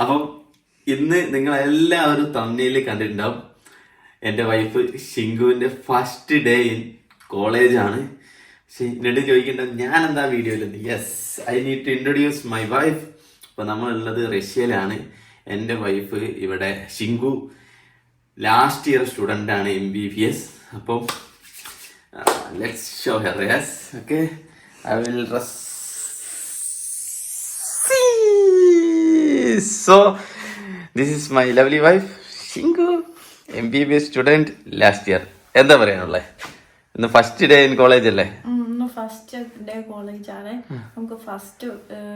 അപ്പം ഇന്ന് നിങ്ങൾ എല്ലാവരും തമ്മിയിൽ കണ്ടിട്ടുണ്ടാവും. എന്റെ വൈഫ് ഷിങ്കുവിന്റെ ഫസ്റ്റ് ഡേ ഇൻ കോളേജാണ് എന്നിട്ട് ചോദിക്കേണ്ടത് ഞാൻ എന്താ വീഡിയോയിൽ yes I need to introduce my wife അപ്പോൾ നമ്മളുള്ളത് റഷ്യയിലാണ്. എന്റെ വൈഫ് ഇവിടെ ഷിങ്കു ലാസ്റ്റ് ഇയർ സ്റ്റുഡന്റ് ആണ് എം ബി ബി എസ് അപ്പം let's show her yes okay I will dress so this is my lovely wife Shinku M B B S student last year എന്താ പറയാനുള്ളത് ഇന്ന് ഫസ്റ്റ് ഡേ ഇൻ കോളേജ് അല്ലേ? First day കോളേജാണ് നമുക്ക് first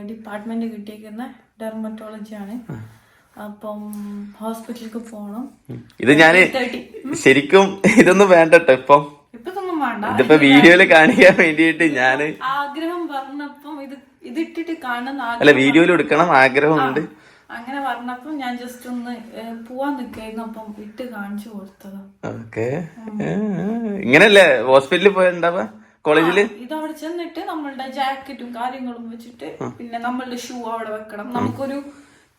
department കിട്ടിയിരിക്കുന്ന dermatology ആണ്. അപ്പം ഹോസ്പിറ്റലിലേക്ക് പോകണം ഇത് ഞാൻ ശരിക്കും ഇതൊന്നും വേണ്ട. കേട്ടോ ഇപ്പം ഇതിപ്പോ വീഡിയോയിൽ കാണിക്കാൻ വേണ്ടിയിട്ട് ഞാൻ ആഗ്രഹം പറഞ്ഞപ്പം ഇത് ഇതിട്ടിട്ട് കാണുന്ന അല്ല വീഡിയോയിൽ എടുക്കണം ആഗ്രഹമുണ്ട്. അങ്ങനെ പറഞ്ഞപ്പം ഞാൻ ജസ്റ്റ് ഒന്ന് പോവാൻ നിക്കായിരുന്നു. അപ്പം ഇട്ട് കാണിച്ചു കൊടുത്തതാ. ഓക്കെ. ഇങ്ങനല്ലേ ഹോസ്പിറ്റലിൽ പോയിട്ടുണ്ടാവുക കോളേജിൽ? ഇത് അവിടെ ചെന്നിട്ട് നമ്മളുടെ ജാക്കറ്റും കാര്യങ്ങളും വെച്ചിട്ട് പിന്നെ നമ്മളുടെ ഷൂ അവിടെ വെക്കണം. നമുക്കൊരു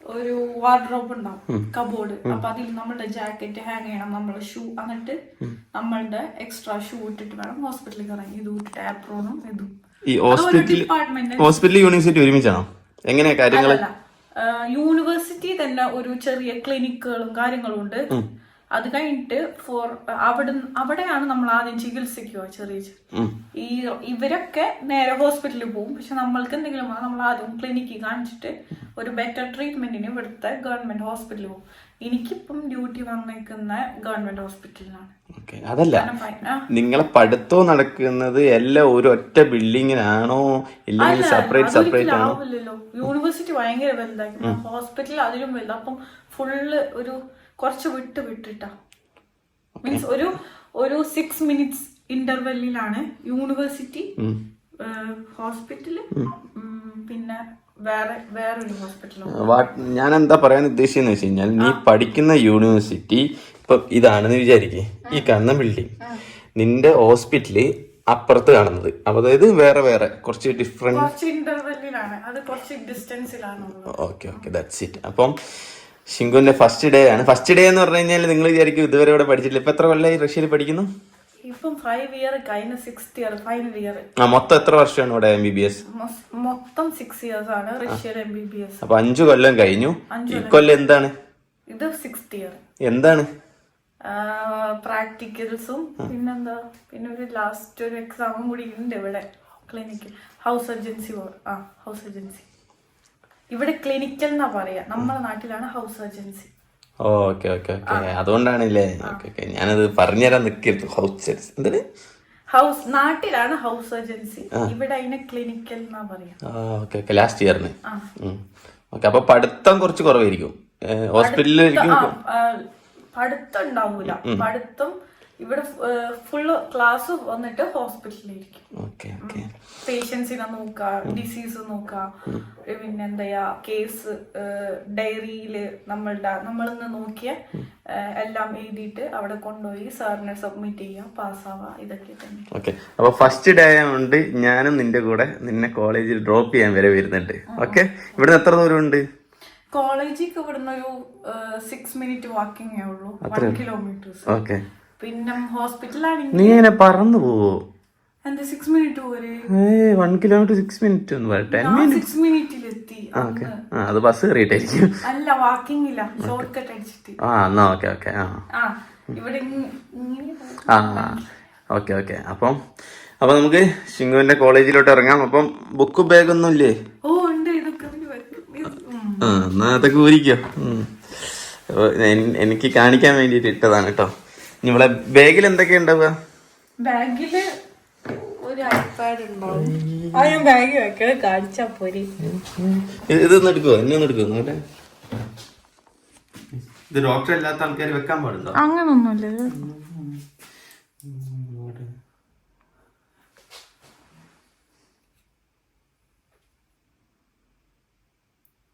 ഒരു വാർഡ്രോബ് ഉണ്ടാവും കബോർഡ് അപ്പൊ അതിൽ നമ്മളുടെ ജാക്കറ്റ് ഹാങ് ചെയ്യണം നമ്മളെ ഷൂ എന്നിട്ട് നമ്മളുടെ എക്സ്ട്രാ ഷൂ ഇട്ടിട്ട് വേണം ഹോസ്പിറ്റലിൽ ഇറങ്ങി ഇത് ഇട്ടിട്ട് ആപ്രോണും ഇതും. ഈ ഡിപ്പാർട്ട്മെന്റ് ഹോസ്പിറ്റൽ യൂണിവേഴ്സിറ്റി ഒരുമിച്ചാണോ? എങ്ങനെയാ കാര്യങ്ങൾ? അല്ല യൂണിവേഴ്സിറ്റി തന്നെ ഒരു ചെറിയ ക്ലിനിക്കുകളും കാര്യങ്ങളും ഉണ്ട്. അത് കഴിഞ്ഞിട്ട് ഫോർ അവിടെ അവിടെയാണ് നമ്മൾ ആദ്യം ചികിത്സിക്കുക ചെറിയ ഈ ഇവരൊക്കെ നേരെ ഹോസ്പിറ്റലിൽ പോകും. പക്ഷെ നമ്മൾക്ക് എന്തെങ്കിലും നമ്മൾ ആദ്യം ക്ലിനിക്കിൽ കാണിച്ചിട്ട് ഒരു ബെറ്റർ ട്രീറ്റ്മെന്റിന് ഇവിടുത്തെ ഗവൺമെന്റ് ഹോസ്പിറ്റലിൽ പോകും. എനിക്കിപ്പം ഡ്യൂട്ടി വന്നേക്കുന്ന ഗവൺമെന്റ് ഹോസ്പിറ്റലിലാണ്. അതല്ല. നിങ്ങളെ പഠിത്തം നടക്കുന്നത് എല്ലാം ഒരു ഒറ്റ ബിൽഡിങ്ങിനാണോ? ഇല്ലെങ്കിൽ സെപ്പറേറ്റ് സെപ്പറേറ്റ് ആണോ? യൂണിവേഴ്സിറ്റി ഭയങ്കര വലുതായിരിക്കും ഹോസ്പിറ്റൽ അതിലും വലുത്. അപ്പം ഫുള്ള് ഒരു കുറച്ച് വിട്ട് വിട്ടിട്ടാ. മീൻസ് ഒരു ഒരു സിക്സ് മിനിറ്റ്സ് ഇന്റർവെല്ലിലാണ് യൂണിവേഴ്സിറ്റി ഹോസ്പിറ്റൽ പിന്നെ വേറെ വേറൊരു ഞാൻ എന്താ പറയാൻ ഉദ്ദേശിച്ചെന്ന് വെച്ച് കഴിഞ്ഞാൽ നീ പഠിക്കുന്ന യൂണിവേഴ്സിറ്റി ഇപ്പൊ ഇതാണെന്ന് വിചാരിക്കേ. ഈ കാണുന്ന ബിൽഡിംഗ് നിന്റെ ഹോസ്പിറ്റൽ അപ്പുറത്ത് കാണുന്നത്. അപ്പൊ അതായത് വേറെ വേറെ കുറച്ച് different okay okay. That's it അപ്പം ഷിങ്കുവിന്റെ ഫസ്റ്റ് ഡേ ആണ്. ഫസ്റ്റ് ഡേ എന്ന് പറഞ്ഞു കഴിഞ്ഞാൽ നിങ്ങൾ വിചാരിക്കും ഇതുവരെ ഇവിടെ പഠിച്ചിട്ടില്ല. ഇപ്പൊ എത്ര കൊല്ലമായി റഷ്യയിൽ പഠിക്കുന്നു? ഇപ്പം ഫൈവ് ഇയർ കഴിഞ്ഞ സിക്സ്ത് ഇയർ ഫൈനൽ ഇയർ ആ മൊത്തം എത്ര വർഷമാണ് ഇവിടെ എം ബി ബി എസ് മൊത്തം സിക്സ് ഇയേഴ്സ് ആണ് റഷ്യയിൽ എം ബി ബി എസ് അപ്പൊ അഞ്ചു കൊല്ലം കഴിഞ്ഞു. ഈ കൊല്ലം. എന്താണ്? ഇത് സിക്സ്ത് ഇയർ എന്താണ്? പ്രാക്ടിക്കൽസും പിന്നെന്താ? പിന്നെ ഒരു ലാസ്റ്റ് ഒരു എക്സാമും കൂടി ഉണ്ട് ഇവിടെ. ക്ലിനിക്കിൽ ഹൗസ് ഏജൻസി ആ ഹൗസ് സർജൻസി ഇവിടെ ക്ലിനിക്കൽ എന്നാ പറയാ. നമ്മുടെ നാട്ടിലാണ് house surgency okay okay okay അതുകൊണ്ടാണല്ലേ? Okay okay ഞാനത് പറഞ്ഞുതരാൻ നിൽക്കരുത് ഹൗസ് എന്തിന്? ഹൗസ് നാട്ടിലാണ് ഹൗസ് സർജൻസി ഇവിടെ അതിനെ ക്ലിനിക്കൽ എന്നാ പറയാ. ഓക്കെ ഓക്കെ ലാസ്റ്റ് ഇയറിന്. ഓക്കെ അപ്പൊ പഠിത്തം കുറച്ച് കുറവായിരിക്കും. ആ, പഠിത്തം ഉണ്ടാവൂല. പഠിത്തം ഇവിടെ ഫുള്ള് ക്ലാസ് വന്നിട്ട് ഹോസ്പിറ്റലിലിരിക്കും പേഷ്യൻസിനെ നോക്കുക ഡിസീസ് നോക്കുക പിന്നെ എന്താ കേസ് ഡയറിയിൽ നമ്മളുടെ നമ്മളിന്ന് നോക്കിയ എല്ലാം എഴുതിയിട്ട് അവിടെ കൊണ്ടുപോയി സാറിനെ സബ്മിറ്റ് ചെയ്യുക പാസ്സാവുക ഇതൊക്കെ തന്നെ. ഓക്കെ അപ്പൊ ഫസ്റ്റ് ഡേ ആയതുകൊണ്ട് ഞാനും നിന്റെ കൂടെ നിന്നെ കോളേജിൽ ഡ്രോപ്പ് ചെയ്യാൻ വരെ വരുന്നുണ്ട്. ഓക്കെ ഇവിടുന്ന് എത്ര ദൂരം ഉണ്ട് കോളേജിലേക്ക് ഇവിടുന്ന് ഒരു സിക്സ് മിനിറ്റ് വാക്കിംഗേ ഉള്ളൂ. വൺ കിലോമീറ്റേഴ്സ് ഓക്കെ പിന്നെ ഹോസ്പിറ്റലാണെങ്കിൽ നീ എന്നെ പറന്നു പോവോ? Six minute a one kilometre six minute എന്ന് പറയട്ടെ ഞാൻ സിക്സ് മിനിറ്റിലെത്തി ഓക്കെ ആ അത് ബസ് കയറിയിട്ടായിരിക്കും അല്ല ഷോർട്ട് കട്ട് അടിച്ചിട്ട്. ആ എന്നാ ഓക്കെ ഓക്കെ ആ. ഇവിടെ ആ ഓക്കെ ഓക്കെ അപ്പം അപ്പൊ നമുക്ക് ശിങ്കുവിന്റെ കോളേജിലോട്ട് ഇറങ്ങാം. അപ്പം ബുക്ക് ബാഗ് ഒന്നും ഇല്ലേ? ഓ ഉണ്ട്. ഇതൊക്കെ എന്നാ അതൊക്കെ ഊരിക്കോ. എനിക്ക് കാണിക്കാൻ വേണ്ടിട്ട് ഇട്ടതാണ് കേട്ടോ. ഇവിടെ ബാഗിൽ എന്തൊക്കെ ഉണ്ടാവുക? ബാഗിൽ ഒരു ഐപാഡ് ഉണ്ടാവും. ആ ഞാൻ ബാഗ് വെക്കണ കാണിച്ചാ പോരി. ഇത് ഇതൊന്നും എടുക്കുവോ? എന്നെ ഒന്ന് എടുക്കുവോ നോട്ടെ ഇത് ഡോക്ടർ അല്ലാത്ത ആൾക്കാർ വെക്കാൻ പാടുണ്ടോ? അങ്ങനൊന്നുമില്ല.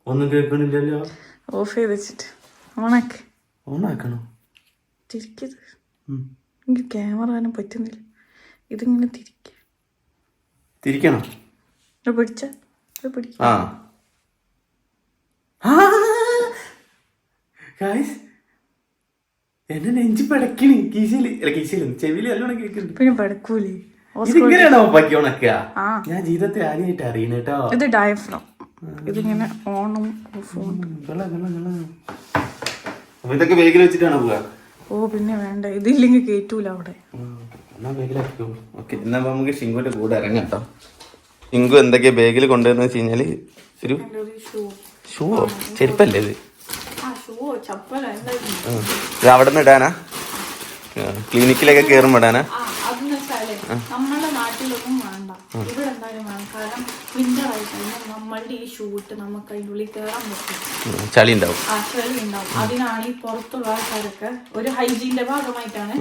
ഒന്നും കേൾക്കണില്ലല്ലോ? ഓഫ് ചെയ്ത് വെച്ചിട്ട്. ഓണാക്കി. ഓണാക്കണോ? തിരിക്കത് എനിക്ക് ക്യാമറ കാണാൻ പറ്റുന്നില്ല. ഇതിങ്ങനെ തിരിക്ക. തിരിക്കണം. പിടിച്ച? പിടിക്ക. ആ. ഗായ്സ് എന്നെ നെഞ്ചി പടക്കണി. കീശയിൽ. അല്ല കീശയിൽ ചെവിയിൽ നല്ലോണം കേൾക്കുന്നുണ്ട്. പിന്നെ പടക്കൂലേ? ഇതിങ്ങനെയാണോ പക്കി ആ. ഞാൻ ജീവിതത്തിൽ ആദ്യമായിട്ട് അറിയണ കേട്ടോ ഇത് ഡയഫ്രം ഇതിങ്ങനെ ഓണും ഓഫും. അപ്പൊ ഇതൊക്കെ വേഗം വെച്ചിട്ടാണ് പോവുക ഓ പിന്നെ വേണ്ട. ഇതില്ലെങ്കിൽ കേറ്റൂല അവിടെ. എന്നാ നമുക്ക് ഷിങ്കുവിന്റെ കൂടെ ഇറങ്ങാം കേട്ടോ. ഷിങ്കു എന്തൊക്കെയാ ബാഗിൽ കൊണ്ടുവരുന്ന വെച്ച് കഴിഞ്ഞാൽ ഒരു ഷൂവോ ചെരുപ്പല്ലേ ഇത്? ഇത്? അവിടെ നിന്ന് ഇടാനാ? ക്ലിനിക്കിലൊക്കെ കയറുമ്പോ ഇടാനാ? നമ്മുടെ നാട്ടിലൊന്നും വേണ്ട. ഇവിടെ എന്തായാലും വേണം. കാരണം വിന്റർ ആയി കഴിഞ്ഞാൽ നമ്മളുടെ ഈ ഷൂട്ട് നമുക്ക് അതിന്റെ ഉള്ളിൽ കയറാൻ പറ്റും. ചളി ഉണ്ടാവും ആ ചളി ഉണ്ടാവും അതിനാണ് ഈ പുറത്തുള്ള ആൾക്കാരൊക്കെ ഒരു ഹൈജീന്റെ ഭാഗമായിട്ടാണ്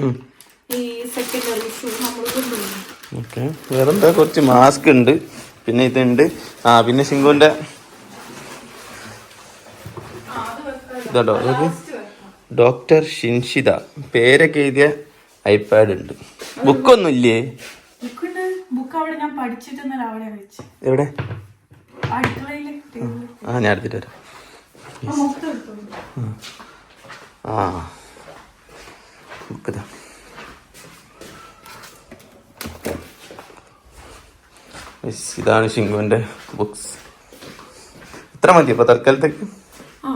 ഈ സെക്കൻഡറി ഷൂ നമ്മൾ കൊണ്ടുപോകുന്നത് ഓക്കെ. വേറെന്താ? കുറച്ച് മാസ്ക് ഉണ്ട്. പിന്നെ ഇതുണ്ട്. ആ പിന്നെ ഇതാട്ടോ വെക്കാം. ഡോക്ടർ ഷിൻഷിത. പേരൊക്കെ എഴുതിയ ഐപാഡ് ഉണ്ട്. ബുക്കൊന്നും ഇല്ലേ എവിടെ. ആ ഞാൻ എടുത്തിട്ട് വരാം. ആ, ബുക്ക് ഇതാ. ഇതാണ് ഷിങ്കുവിന്റെ ബുക്സ് ഇത്ര മതി ഇപ്പൊ തൽക്കാലത്തേക്ക്. ആ.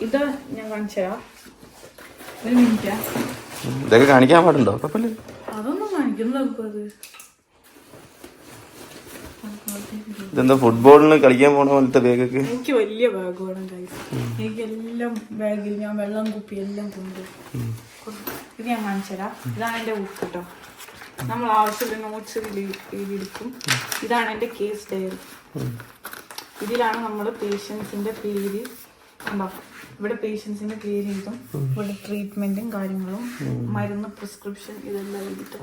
ഇത് ഞാൻ കാണിച്ചു തരാം ഒരു മിനിറ്റ് ഉം, ഇതൊക്കെ കാണിക്കാൻ പാടുണ്ടോ? കുഴപ്പമില്ല. ഇതെന്താ ഫുട്ബോളിന് കളിക്കാൻ പോണ പോലത്തെ ബാഗൊക്കെ എനിക്ക് വലിയ ബാഗ് വേണം കൈസ് എനിക്ക് എല്ലാം ബാഗിൽ ഞാൻ വെള്ളം കുപ്പി എല്ലാം കൊണ്ട്. ഇത് ഞാൻ കാണിച്ചു ഇതാണ് എന്റെ ബുക്ക് കേട്ടോ നമ്മൾ ആവശ്യമുള്ള നോട്ട്സ് എഴുതിയെടുക്കും. ഇതാണ് എന്റെ കേസ് ഡയറി ഇതിലാണ് നമ്മൾ പേഷ്യൻസിന്റെ പേര് ഇവിടെ പേഷ്യൻസിന്റെ എഴുതും ഇവിടെ ട്രീറ്റ്മെന്റും കാര്യങ്ങളും മരുന്ന് പ്രിസ്ക്രിപ്ഷൻ ഇതെല്ലാം എഴുതിയിട്ട്.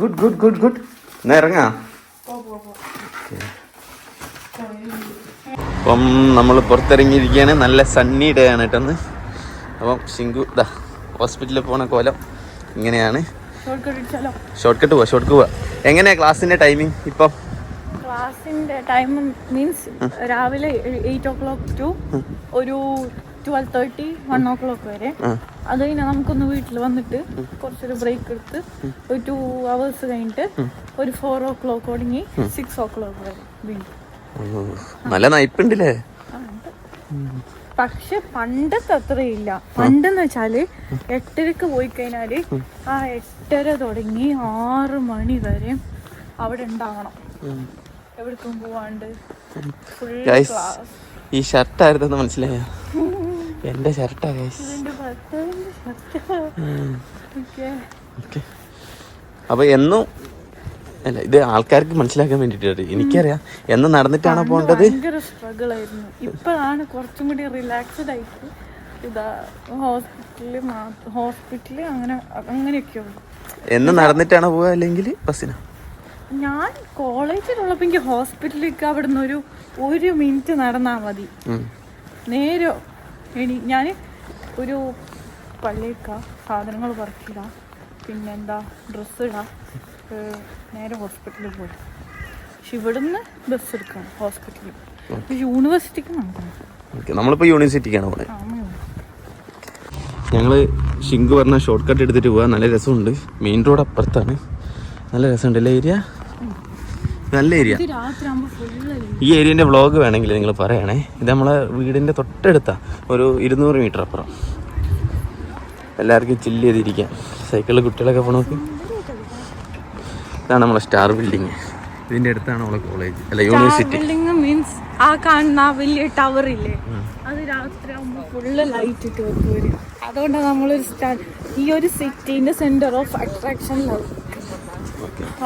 ഗുഡ് ഗുഡ് ഗുഡ് ഗുഡ് എന്നാ ഇറങ്ങാ? അപ്പം നമ്മൾ പുറത്തിറങ്ങിയിരിക്കുകയാണ്. നല്ല സണ്ണി ഡേ ആണ് കേട്ടെന്ന് അപ്പം ശിങ്കു ഇതാ ഹോസ്പിറ്റലിൽ പോണ കോലം ഇങ്ങനെയാണ്. ഷോർട്ട് കട്ട് പോവാ ഷോർട്ട് പോവാ. എങ്ങനെയാ ക്ലാസ്സിന്റെ ടൈമിംഗ് ഇപ്പം ക്ലാസ്സിന്റെ ടൈം മീൻസ് രാവിലെ എയ്റ്റ് ഓ ക്ലോക്ക് ടു ഒരു twelve thirty one o'clock വരെ. അത് കഴിഞ്ഞാൽ നമുക്കൊന്ന് വീട്ടിൽ വന്നിട്ട് കുറച്ചൊരു ബ്രേക്ക് എടുത്ത് ഒരു ടു അവേഴ്സ് കഴിഞ്ഞിട്ട് ഒരു ഫോർ ഓ ക്ലോക്ക് തുടങ്ങി സിക്സ് ഓ ക്ലോക്ക് വരെ വീണ്ടും. നല്ല നയിപ്പുണ്ടല്ലേ? പക്ഷെ പണ്ടത്തെ അത്രയില്ല. പണ്ടെന്ന് വെച്ചാൽ എട്ടരക്ക് പോയി കഴിഞ്ഞാൽ ആ എട്ടര തുടങ്ങി ആറ് മണി വരെ അവിടെ ഉണ്ടാവണം. എവിടേക്കും പോവാണ്ട്? ഈ ഷർട്ടായിരുന്നെന്ന് മനസ്സിലായ? എന്റെ ഷർട്ടാ ഗൈസ് അപ്പൊ എന്നും അല്ല ഇത് ആൾക്കാർക്ക് മനസ്സിലാക്കാൻ വേണ്ടിട്ട് എനിക്കറിയാം. എന്ന് നടന്നിട്ടാണോ പോകേണ്ടത് ഭയങ്കര സ്ട്രഗിൾ ആയിരുന്നു. ഇപ്പോഴാണ് കുറച്ചും കൂടി റിലാക്സ്ഡ് ആയിട്ട് ഇതാ ഹോസ്പിറ്റലിൽ ഹോസ്പിറ്റലിൽ അങ്ങനെ എന്ന് നടന്നിട്ടാണോ പോവുക അല്ലെങ്കിൽ ബസ്സിനാ ഞാൻ കോളേജിലുള്ളപ്പോ എനിക്ക് ഹോസ്പിറ്റലിലേക്ക് അവിടെ നിന്ന് ഒരു ഒരു മിനിറ്റ് നടന്നാ മതി. നേരോ? എണി ഞാൻ ഒരു പള്ളിയേക്ക സാധനങ്ങൾ പറിക്കുക പിന്നെന്താ ഡ്രസ്സ് ഇടാം. നേരെ ഹോസ്പിറ്റലിൽ പോയി. പക്ഷെ ഇവിടുന്ന് ബസ് എടുക്കണം ഹോസ്പിറ്റലിൽ. യൂണിവേഴ്സിറ്റിക്ക് നടക്കണം ഓക്കെ നമ്മളിപ്പോ യൂണിവേഴ്സിറ്റിക്കാണ് പോണേ. ഷിങ്ക് പറഞ്ഞ ഷോർട്ട് കട്ട് എടുത്തിട്ട് പോവാ. നല്ല രസമുണ്ട്. മെയിൻ റോഡ് അപ്പുറത്താണ്. നല്ല രസമുണ്ട് അല്ലേ ഏരിയ? നല്ല ഏരിയ. ഈ ഏരിയന്റെ വ്ളോഗ് വേണമെങ്കിൽ നിങ്ങൾ പറയണേ. ഇത് നമ്മളെ വീടിന്റെ തൊട്ടടുത്ത. ഒരു ഇരുന്നൂറ് മീറ്റർ അപ്പുറം. എല്ലാവർക്കും ചില്ല് ചെയ്തിരിക്കാം. സൈക്കിളിൽ കുട്ടികളൊക്കെ പോണോക്ക് ഇതാണ് നമ്മളെ സ്റ്റാർ ബിൽഡിങ് ഇതിന്റെ അടുത്താണ് നമ്മളെ കോളേജ് അല്ല യൂണിവേഴ്സിറ്റി ബിൽഡിംഗ് മീൻസ് ആ കാണുന്ന വലിയ ടവർ ഇല്ലേ? അത് രാത്രി ആകുമ്പോൾ ഫുള്ള് ലൈറ്റ് ഇട്ട് വെക്കും അതുകൊണ്ടാണ് നമ്മളൊരു സ്റ്റാർ ഈ ഒരു സിറ്റീന്റെ സെന്റർ ഓഫ് അട്രാക്ഷനിലാവും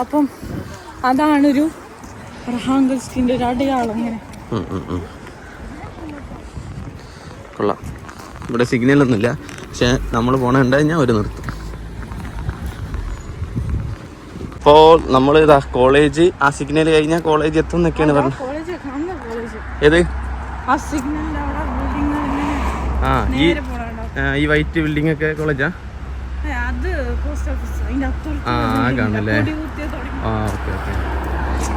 അപ്പം അതാണൊരു റഹാങ്കൽസ്കിന്റെ ഒരു അടയാളം ഇങ്ങനെ കൊള്ളാം. ഇവിടെ സിഗ്നൽ ഒന്നുമില്ല പക്ഷെ നമ്മൾ പോണ ഞാൻ കഴിഞ്ഞാൽ ഒരു നിർത്തും. ഇപ്പോൾ നമ്മൾ ഇതാ കോളേജ് ആ സിഗ്നൽ കഴിഞ്ഞാൽ കോളേജ് എത്തും എന്നൊക്കെയാണ് പറഞ്ഞത്. ഏത്? ആ ഈ വൈറ്റ് ബിൽഡിംഗ് ഒക്കെ കോളേജാ? അത് പോസ്റ്റ് ഓഫീസ്. ആ ആ കാണുന്നല്ലേ ഓക്കെ ഓക്കെ.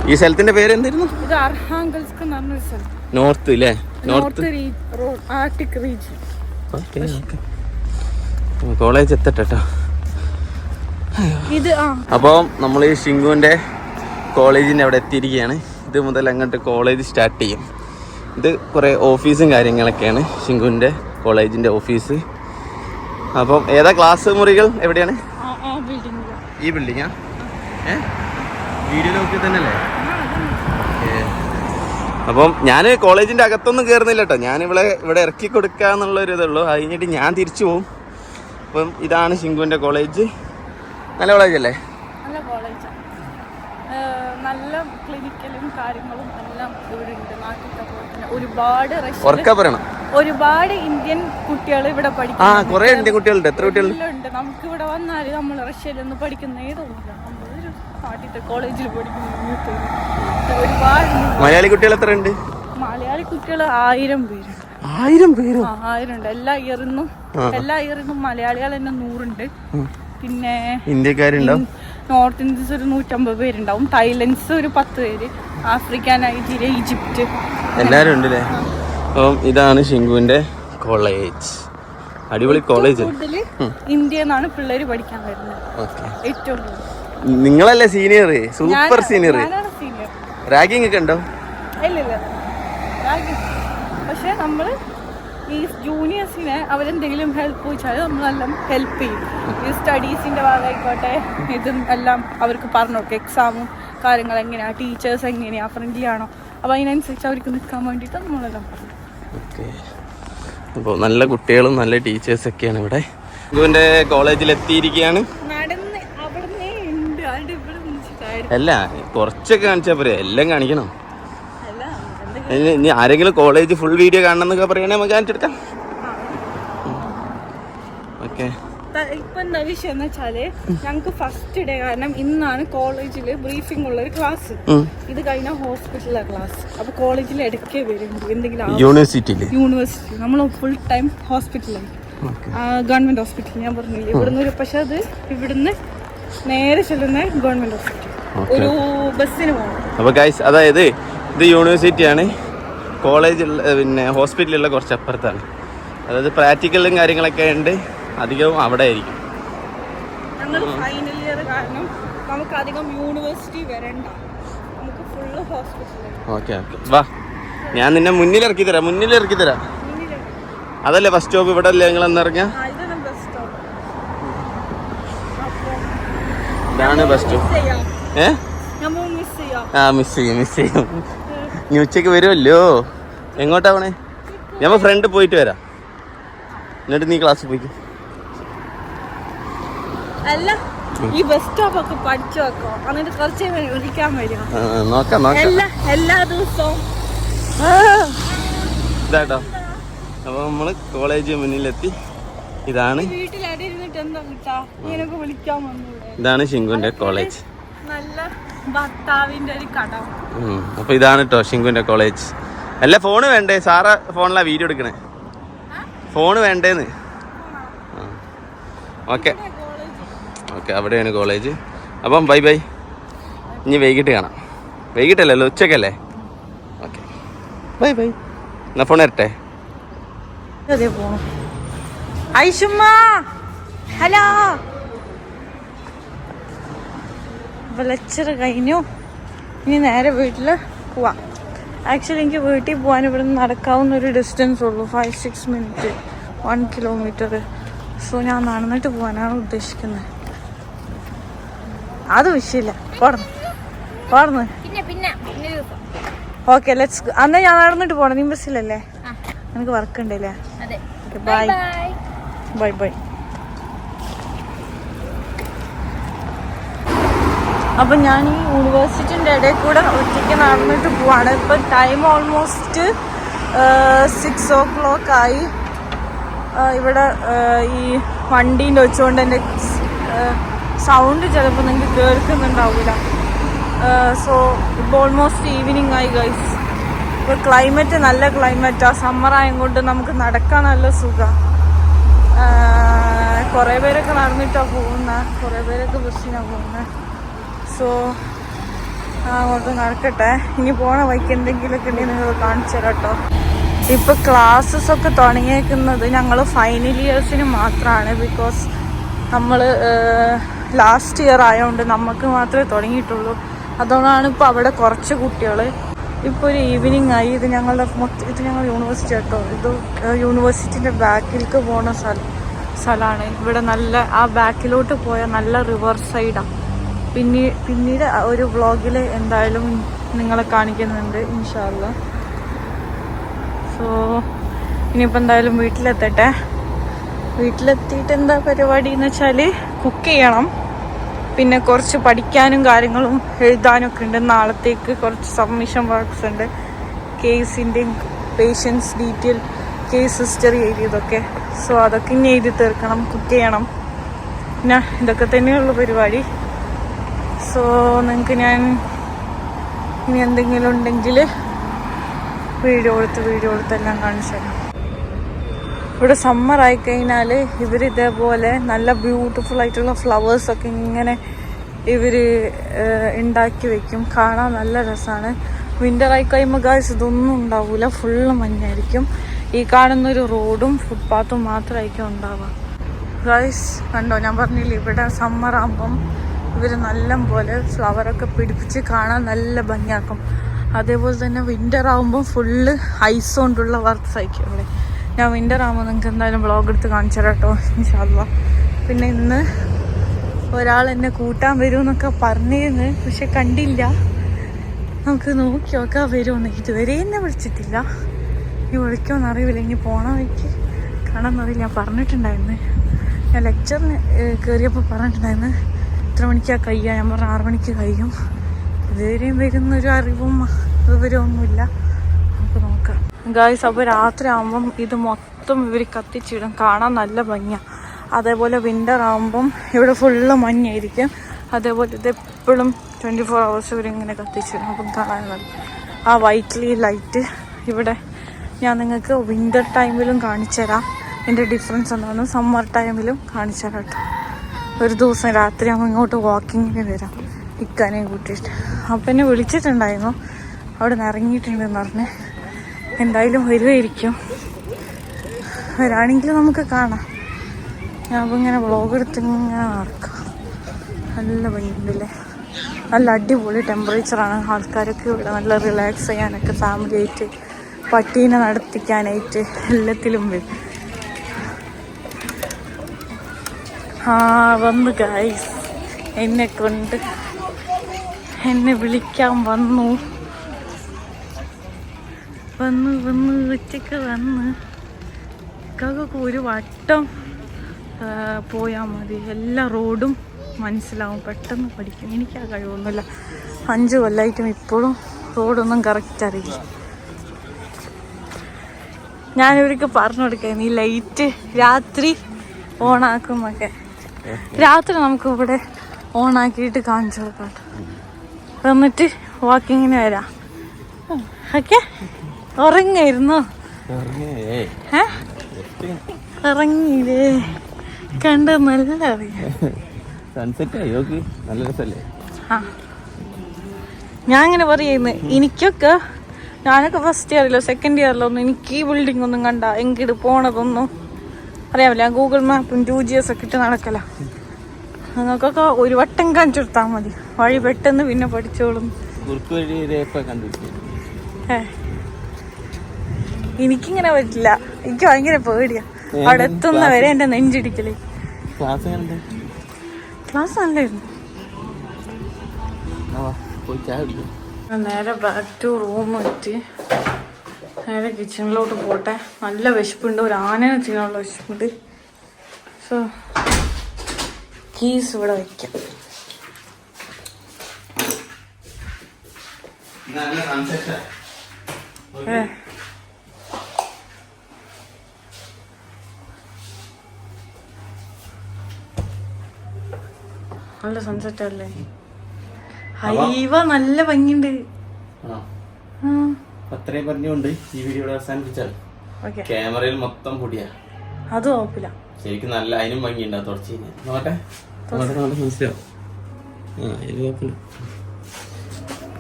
ഈ സ്ഥലത്തിന്റെ പേര് എന്തായിരുന്നു ഇത് അർഹാങ്കൽസ്ക് എന്ന് പറഞ്ഞൊരു സ്ഥലം. നോർത്ത് അല്ലേ north? Arctic region. Okay okay. College എത്തട്ടെ കേട്ടോ ഇത് അപ്പോൾ നമ്മൾ ഈ ഷിങ്കുവിന്റെ കോളേജിന്റെ അവിടെ എത്തിയിരിക്കുകയാണ്. ഇത് മുതൽ അങ്ങോട്ട് കോളേജ് സ്റ്റാർട്ട് ചെയ്യും. ഇത് കുറേ ഓഫീസും കാര്യങ്ങളൊക്കെയാണ് ഷിങ്കുവിന്റെ കോളേജിന്റെ ഓഫീസ്. അപ്പം ഏതാ ക്ലാസ് മുറികൾ എവിടെയാണ്? ഈ ബിൽഡിങ്ങാ ഏ? വീഡിയോ നോക്കി തന്നെയല്ലേ? അല്ലേ അപ്പം ഞാൻ കോളേജിന്റെ അകത്തൊന്നും കയറുന്നില്ല കേട്ടോ ഞാനിവിടെ ഇവിടെ ഇറക്കി കൊടുക്കുക എന്നുള്ളൊരു ഇതുള്ളൂ അത് കഴിഞ്ഞിട്ട് ഞാൻ തിരിച്ചു പോകും അപ്പം ഇതാണ് ശിങ്കുവിന്റെ കോളേജ്. നല്ല കോളേജല്ലേ നല്ല കോളേജാണ് നല്ല ക്ലിനിക്കലും കാര്യങ്ങളും എല്ലാം ഇവിടെ ഉണ്ട്. നാട്ടിലത്തെ ഒരുപാട് ഉറക്കപ്പെടണം ഉറക്ക പറയണം. ഒരുപാട് ഇന്ത്യൻ കുട്ടികൾ ഇവിടെ ആ കുറെ ഇന്ത്യൻ കുട്ടികളുണ്ട്. എത്ര കുട്ടികളുണ്ട്? നമുക്ക് ഇവിടെ വന്നാൽ നമ്മൾ റഷ്യയിലൊന്നും പഠിക്കുന്നേ തോന്നില്ല നമ്മളൊരു നാട്ടിലത്തെ കോളേജിൽ പഠിക്കുന്ന ഒരുപാട് മലയാളി കുട്ടികൾ എത്ര ഉണ്ട് മലയാളി കുട്ടികൾ ആയിരം പേര്. ആയിരം പേര്? ആയിരം ഉണ്ട് എല്ലാ ഇയറിന്നും എല്ലാ ഇയറിന്നും മലയാളികൾ തന്നെ നൂറുണ്ട്. പിന്നെ ഇന്ത്യക്കാരുണ്ടാവും നോർത്ത് ഇന്ത്യൻസ് ഒരു നൂറ്റമ്പത് പേരുണ്ടാവും. തൈലൻഡ്സ് ഒരു പത്ത് പേര്. Africa Nigeria Egypt. എല്ലാരും ഉണ്ട് അല്ലേ അപ്പം ഇതാണ് ഷിങ്കുവിന്റെ കോളേജ് അടിപൊളി കോളേജ് കൂടുതൽ ഇന്ത്യ എന്നാണ് പിള്ളേര് പഠിക്കാൻ വരുന്നത്. ഏറ്റവും നിങ്ങളല്ലേ സീനിയർ സൂപ്പർ സീനിയർ റാഗിങ് ഒക്കെ ഉണ്ടോ? പക്ഷെ നമ്മൾ ഈ ജൂനിയേഴ്സിനെ അവരെന്തെങ്കിലും ഹെൽപ്പ് ചോദിച്ചാൽ നമ്മളെല്ലാം ഹെൽപ്പ് ചെയ്യും. ഈ സ്റ്റഡീസിന്റെ ഭാഗമായിക്കോട്ടെ ഇതും എല്ലാം അവർക്ക് പറഞ്ഞു കൊടുക്കും. എക്സാമും കാര്യങ്ങൾ എങ്ങനെയാണ് ടീച്ചേഴ്സ് എങ്ങനെയാണ് ഫ്രണ്ട്ലി ആണോ? അപ്പോൾ അതിനനുസരിച്ച് അവർക്ക് നിൽക്കാൻ വേണ്ടിയിട്ട് നമ്മളെല്ലാം പറഞ്ഞു ഓക്കെ. അപ്പോൾ നല്ല കുട്ടികളും നല്ല ടീച്ചേഴ്സ് ഒക്കെയാണ് ഇവിടെ. ഗുവിന്റെ കോളേജിൽ എത്തിയിരിക്കുകയാണ് അല്ല കുറച്ചൊക്കെ കാണിച്ചാൽ പോരെ. എല്ലാം കാണിക്കണം. ഇനി ആരെങ്കിലും കോളേജ് ഫുൾ വീഡിയോ കാണണം എന്നൊക്കെ പറയണേ നമുക്ക് കാണിച്ചെടുക്കാം. ഓക്കെ. ഇപ്പൊ എന്താ വിഷയം എന്ന് വെച്ചാൽ ഞങ്ങക്ക് ഫസ്റ്റ് ഡേ കാരണം ഇന്നാണ് കോളേജിൽ ബ്രീഫിംഗ് ഉള്ള ഒരു ക്ലാസ് ഇത് കഴിഞ്ഞ ഹോസ്പിറ്റലിലെ ക്ലാസ് അപ്പൊ കോളേജിൽ ഇടയ്ക്ക് വരും. എന്തെങ്കിലും യൂണിവേഴ്സിറ്റിയിൽ യൂണിവേഴ്സിറ്റി നമ്മൾ ഫുൾ ടൈം ഹോസ്പിറ്റലായി ഗവൺമെന്റ് ഹോസ്പിറ്റൽ ഞാൻ പറഞ്ഞില്ലേ? ഇവിടുന്ന് ഒരു പക്ഷെ അത് ഇവിടുന്ന് നേരെ ചെല്ലുന്ന ഗവൺമെന്റ് ഹോസ്പിറ്റൽ ഒരു ബസ്സിന് പോകണം അപ്പോൾ ഗൈസ് അതായത് ഇത് യൂണിവേഴ്സിറ്റിയാണ് കോളേജിൽ പിന്നെ ഹോസ്പിറ്റലുള്ള കുറച്ച് അപ്പുറത്താണ് അതായത് പ്രാക്ടിക്കലും കാര്യങ്ങളൊക്കെ ഉണ്ട്. അധികവും അവിടെ ആയിരിക്കും ഞങ്ങൾ ഫൈനൽ ഇയർ കാരണം നമുക്ക് അധികം യൂണിവേഴ്സിറ്റി വരണ്ട. നമുക്ക് ഫുള്ള് ഓക്കെ ഓക്കെ വാ. ഞാൻ നിന്നെ മുന്നിൽ ഇറക്കി തരാം മുന്നിൽ ഇറക്കി തരാം. അതല്ലേ ബസ് സ്റ്റോപ്പ് ഇവിടെ അല്ലേ നിങ്ങൾ എന്നിറങ്ങിയ ഇതാണ് ബസ് സ്റ്റോപ്പ് ഏ? മിസ് ചെയ്യാം. ആ മിസ് ചെയ്യും മിസ് ചെയ്യും. ഇനി ഉച്ചയ്ക്ക് വരുമല്ലോ എങ്ങോട്ടാവണേ ഞമ്മ ഫ്രണ്ട് പോയിട്ട് വരാം. എന്നിട്ട് നീ ക്ലാസ്സിൽ പോയിക്കും. അല്ല ഈ ബസ് സ്റ്റോപ്പ് ഒക്കെ പഠിച്ചു വെക്കോ. എന്നിട്ട് കുറച്ച് വിളിക്കാൻ വരും? നോക്കാം എല്ലാ എല്ലാ ദിവസവും. ഇതാട്ടോ. അപ്പൊ നമ്മൾ കോളേജ് മുന്നിലെത്തി. ഇതാണ്. ഇതാണ് ശിങ്കുന്റെ കോളേജ്. നല്ല ഭർത്താവിന്റെ ഒരു കട. അപ്പൊ ഇതാണ് കേട്ടോ ശിങ്കുന്റെ കോളേജ്. അല്ല ഫോണ് വേണ്ടേ? സാറ ഫോണിലാ വീഡിയോ എടുക്കണേ. ഫോണ്? വേണ്ടേന്ന് ഓക്കെ. ഓക്കെ അവിടെയാണ് കോളേജ് അപ്പം ബൈ ബൈ ഇനി വൈകിട്ട് കാണാം. വൈകിട്ടല്ലല്ലോ ഉച്ചക്കല്ലേ? ഓക്കെ ബൈ ബൈ എന്നാ ഫോൺ ഇരട്ടെ? ഐഷുമ്മ! ഹലോ! കഴിഞ്ഞു. ഇനി നേരെ വീട്ടിൽ പോവാം. ആക്ച്വലി എനിക്ക് വീട്ടിൽ പോകാൻ ഇവിടെ നിന്ന് നടക്കാവുന്ന ഒരു ഡിസ്റ്റൻസ് ഉള്ളൂ. Five six minute one kilometre so ഞാൻ നടന്നിട്ട് പോകാനാണ് ഉദ്ദേശിക്കുന്നത് അത് വിഷയമില്ല. പോടന്ന്. പോടന്ന്. ഓക്കെ ലെറ്റ്സ് അന്ന് ഞാൻ നടന്നിട്ട് പോണം. നീ ബസ്സിലല്ലേ? എനിക്ക് വർക്ക് ഉണ്ടല്ലേ? ബൈ ബൈ ബൈ അപ്പം ഞാൻ ഈ യൂണിവേഴ്സിറ്റിന്റെ ഇടയിൽ കൂടെ ഒറ്റയ്ക്ക് നടന്നിട്ട് പോവാണ്. ഇപ്പം time almost six o'clock ആയി. ഇവിടെ ഈ വണ്ടീന്റെ വെച്ചുകൊണ്ട് എന്റെ സൗണ്ട് ചിലപ്പോൾ നിങ്ങൾക്ക് കേൾക്കുന്നുണ്ടാവില്ല. സോ ഇപ്പോൾ ഓൾമോസ്റ്റ് ഈവനിങ് ആയി ഗൈസ് ഇപ്പോൾ ക്ലൈമറ്റ് നല്ല ക്ലൈമറ്റാണ് സമ്മറായം കൊണ്ട് നമുക്ക് നടക്കാൻ നല്ല സുഖമാണ് കുറേ പേരൊക്കെ നടന്നിട്ടാണ് പോകുന്നത് കുറേ പേരൊക്കെ ബസ്സിനാണ് പോകുന്നത് സോ അങ്ങോട്ട് നടക്കട്ടെ. ഇനി പോണ വഴിക്ക് എന്തെങ്കിലുമൊക്കെ ഉണ്ടെങ്കിൽ നിങ്ങൾ കാണിച്ചു കേട്ടോ ഇപ്പോൾ ക്ലാസ്സസ് ഒക്കെ തുടങ്ങിയേക്കുന്നത് ഞങ്ങൾ ഫൈനൽ ഇയേഴ്സിന് മാത്രമാണ് ബിക്കോസ് നമ്മൾ ലാസ്റ്റ് ഇയർ ആയതുകൊണ്ട് നമുക്ക് മാത്രമേ തുടങ്ങിയിട്ടുള്ളൂ. അതുകൊണ്ടാണ് ഇപ്പോൾ അവിടെ കുറച്ച് കുട്ടികൾ ഇപ്പോൾ ഒരു ഈവനിങ് ആയി. ഇത് ഞങ്ങളുടെ മൊത്തം ഇത് ഞങ്ങൾ യൂണിവേഴ്സിറ്റി കേട്ടോ ഇത് യൂണിവേഴ്സിറ്റിന്റെ ബാക്കിലേക്ക് പോകുന്ന സ്ഥലം സ്ഥലമാണ് ഇവിടെ നല്ല ആ ബാക്കിലോട്ട് പോയ നല്ല റിവർ സൈഡാണ് പിന്നീ പിന്നീട് ഒരു വ്ളോഗിൽ എന്തായാലും നിങ്ങളെ കാണിക്കുന്നുണ്ട് ഇൻഷാല്ല സോ ഇനിയിപ്പോൾ എന്തായാലും വീട്ടിലെത്തട്ടെ. വീട്ടിലെത്തിയിട്ട് എന്താ പരിപാടി എന്ന് വെച്ചാൽ കുക്ക് ചെയ്യണം. പിന്നെ കുറച്ച് പഠിക്കാനും കാര്യങ്ങളും എഴുതാനും ഒക്കെ ഉണ്ട്. നാളത്തേക്ക് കുറച്ച് സബ്മിഷൻ വർക്ക്സ് ഉണ്ട്. കേസിന്റെയും പേഷ്യൻസ് ഡീറ്റെയിൽ കേസ് ഹിസ്റ്ററി എഴുതിയതൊക്കെ. സോ അതൊക്കെ ഇനി എഴുതി തീർക്കണം കുക്ക് ചെയ്യണം. പിന്നെ ഇതൊക്കെ തന്നെയുള്ള പരിപാടി. സോ നിങ്ങൾക്ക് ഞാൻ ഇനി എന്തെങ്കിലും ഉണ്ടെങ്കിൽ വീഡിയോ കൊടുത്ത് വീഡിയോ കൊടുത്തെല്ലാം കാണിച്ചു തരാം. ഇവിടെ സമ്മർ ആയി കഴിഞ്ഞാൽ ഇവർ ഇതേപോലെ നല്ല ബ്യൂട്ടിഫുൾ ആയിട്ടുള്ള ഫ്ലവേഴ്സൊക്കെ ഇങ്ങനെ ഇവർ ഉണ്ടാക്കി വെക്കും. കാണാൻ നല്ല രസമാണ് വിന്റർ ആയി കഴിയുമ്പോൾ ഗായ്സ് ഇതൊന്നും ഉണ്ടാവില്ല ഫുള്ള് മഞ്ഞായിരിക്കും. ഈ കാണുന്ന ഒരു റോഡും ഫുട്പാത്തും മാത്രമായിരിക്കും ഉണ്ടാവുക. ഗായ്സ് കണ്ടോ ഞാൻ പറഞ്ഞില്ല ഇവിടെ സമ്മർ ആകുമ്പം ഇവർ നല്ല പോലെ ഫ്ലവറൊക്കെ പിടിപ്പിച്ച് കാണാൻ നല്ല ഭംഗിയാക്കും. അതേപോലെ തന്നെ വിന്റർ ആകുമ്പോൾ ഫുള്ള് ഐസ് കൊണ്ടുള്ള വർക്ക്സ് ആയിരിക്കും ഇവിടെ. ഞാൻ വിന്റർ ആകുമ്പോൾ നിങ്ങൾക്ക് എന്തായാലും വ്ളോഗ് എടുത്ത് കാണിച്ചു തരാം കേട്ടോ ഇൻഷാല്ല പിന്നെ ഇന്ന് ഒരാൾ എന്നെ കൂട്ടാൻ വരുമെന്നൊക്കെ പറഞ്ഞിരുന്നു പക്ഷെ കണ്ടില്ല. നമുക്ക് നോക്കി നോക്കാൻ വരുമെന്ന് ഇതുവരെ എന്നെ വിളിച്ചിട്ടില്ല. ഇനി വിളിക്കുമെന്ന് അറിയില്ല ഇനി പോണ വഴിക്ക് കാണാമെന്നറിയില്ല. ഞാൻ പറഞ്ഞിട്ടുണ്ടായിരുന്നു. ഞാൻ ലെക്ചറിന് കയറിയപ്പോൾ പറഞ്ഞിട്ടുണ്ടായിരുന്നു. ഇത്ര മണിക്കാണ് കഴിയുക? ഞാൻ പറഞ്ഞ ആറ് മണിക്ക് കഴിയും. ഇതുവരെയും വരുന്നൊരു അറിവും വിവരമൊന്നുമില്ല ഗായ്സ് അപ്പോൾ രാത്രി ആകുമ്പം ഇത് മൊത്തം ഇവർ കത്തിച്ചിടും. കാണാൻ നല്ല ഭംഗിയാണ് അതേപോലെ വിന്റർ ആകുമ്പം ഇവിടെ ഫുള്ള് മഞ്ഞായിരിക്കും. അതേപോലെ ഇത് എപ്പോഴും ട്വന്റി ഫോർ അവേഴ്സ് ഇവരിങ്ങനെ കത്തിച്ചിടും. അപ്പം കാണാൻ നല്ല ആ വൈറ്റ്ലി ലൈറ്റ് ഇവിടെ ഞാൻ നിങ്ങൾക്ക് വിന്റർ ടൈമിലും കാണിച്ചു തരാം എന്റെ ഡിഫറൻസ് എന്താണെന്ന് സമ്മർ ടൈമിലും കാണിച്ചു തരാം കേട്ടോ. ഒരു ദിവസം രാത്രി ആകുമ്പോൾ ഇങ്ങോട്ട് വാക്കിങ്ങിന് വരാം. ഇക്കാനെയും കൂട്ടിയിട്ട്. അപ്പം എന്നെ വിളിച്ചിട്ടുണ്ടായിരുന്നു. അവിടെ നിന്ന് ഇറങ്ങിയിട്ടുണ്ടെന്ന് പറഞ്ഞ്. എന്തായാലും വരുമായിരിക്കും വരാണെങ്കിൽ നമുക്ക് കാണാം. ഞാൻ അപ്പോൾ ഇങ്ങനെ വ്ളോഗ് എടുത്ത് ഇങ്ങനെ നടക്കാം. നല്ല ഭംഗിയുണ്ടല്ലേ? നല്ല അടിപൊളി ടെമ്പറേച്ചറാണ് ആൾക്കാരൊക്കെ ഇവിടെ നല്ല റിലാക്സ് ചെയ്യാനൊക്കെ ഫാമിലി ആയിട്ട് പട്ടീനെ നടത്തിക്കാനായിട്ട് എല്ലാത്തിലും വരും. ആ വന്നു ഗായ്സ് എന്നെ കൊണ്ട് എന്നെ വിളിക്കാൻ വന്നു. വന്ന് വന്ന് ഉച്ചയ്ക്ക് വന്ന് ഇക്കാക്കൊക്കെ ഒരു വട്ടം പോയാൽ മതി. എല്ലാ റോഡും മനസ്സിലാവും. പെട്ടെന്ന് പഠിക്കും. എനിക്ക് ആ കഴിവൊന്നുമില്ല. അഞ്ച് കൊല്ലായിട്ടും ഇപ്പോഴും റോഡൊന്നും കറക്റ്റ് അറിയില്ല. ഞാനിവർക്ക് പറഞ്ഞു കൊടുക്കാൻ ഈ ലൈറ്റ് രാത്രി ഓണാക്കുമൊക്കെ രാത്രി നമുക്ക് ഇവിടെ ഓണാക്കിയിട്ട് കാണിച്ചു കൊടുക്കാം എന്നിട്ട് വാക്കിങ്ങിന് വരാം. ഓക്കെ? ഉറങ്ങായിരുന്നോ ഉറങ്ങിയില്ലേ കണ്ട നല്ല സൺസെറ്റ് ആയി നല്ല രസല്ലേ? ഞാൻ ഇങ്ങനെ പറയുന്നു എനിക്കൊക്കെ ഞാനൊക്കെ ഫസ്റ്റ് ഇയറിലോ സെക്കൻഡ് ഇയറിലോ ഒന്നും എനിക്ക് ഈ ബിൽഡിംഗ് ഒന്നും കണ്ട എങ്കിട് പോണതൊന്നും അറിയാമല്ലോ. ഞാൻ ഗൂഗിൾ മാപ്പും ടു ജി എസ് ഒക്കെ ഇട്ട് നടക്കല. നിങ്ങൾക്കൊക്കെ ഒരു വട്ടം കാണിച്ചു കൊടുത്താൽ മതി. വഴി പെട്ടെന്ന് പിന്നെ പഠിച്ചോളും. ഏ. എനിക്കിങ്ങനെ പറ്റില്ല. എനിക്ക് ഭയങ്കര പേടിയാ. അവിടെ എത്തുന്നവരെ എന്റെ നെഞ്ചിടിക്കൽ. ക്ലാസ് ക്ലാസ് നല്ലായിരുന്നു. നേരെ ബാക്ക് ടു റൂം എത്തി. നേരെ കിച്ചണിലോട്ട് പോട്ടെ. നല്ല വിശപ്പുണ്ട്. ഒരു ആനനെ ചെയ്യാനുള്ള വിശപ്പുണ്ട്. സോ കീസ് ഇവിടെ വയ്ക്കാം നല്ല നല്ല സൺസെറ്റ് അല്ലേ ഹൈവ നല്ല ഭംഗിയുണ്ട്. അത്രയും പറഞ്ഞുകൊണ്ട് ഈ വീഡിയോ അവസാനിപ്പിച്ചാൽ. ക്യാമറയിൽ മൊത്തം പൊടിയാ. അത് കുഴപ്പമില്ല ശരിക്കും നല്ല അതിനും ഭംഗിയുണ്ടാവും തുടച്ചു കഴിഞ്ഞാൽ. നോട്ടെ മനസ്സിലാവും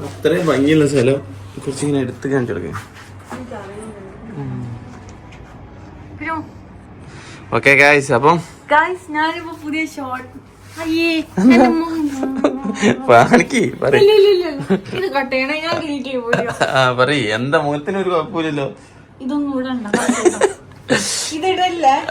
അത്രയും ഭംഗിയുള്ള സ്ഥലം കുറച്ചിങ്ങനെ എടുത്ത് കാണിച്ചു കൊടുക്കുക ഓക്കെ ഗായ്സ് അപ്പം ഗായ്സ് ഞാനിപ്പോ പുതിയ ഷോർട്ട് പറ പറയ്. എന്താ മുഖത്തിന് ഒരു കുഴപ്പമില്ലല്ലോ? ഇതൊന്നും